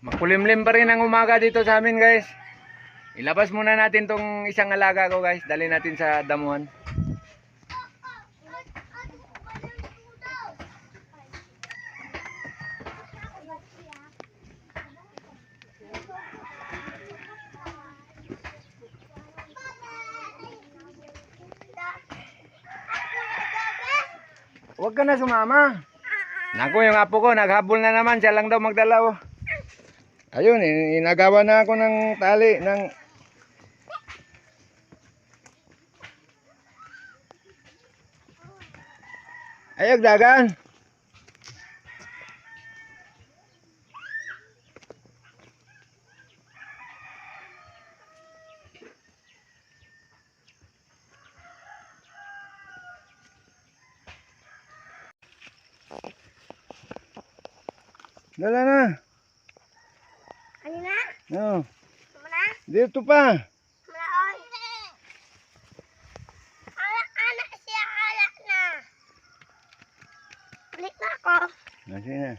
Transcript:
Makulimlim pa rin ang umaga dito sa amin guys. Ilabas muna natin tong isang alaga ko guys. Dali natin sa damuhan. Huwag ka na sumama. Naku, yung apo ko, naghabol na naman. Siya lang daw magdala. Ayun, in- inagawa na ako ng tali. Ng... Ayog, dagan. Dala na. Ano na? No. Ano na? Dito pa. Malaon. Alak anak siya alak na. Balik na ako. Nasi na.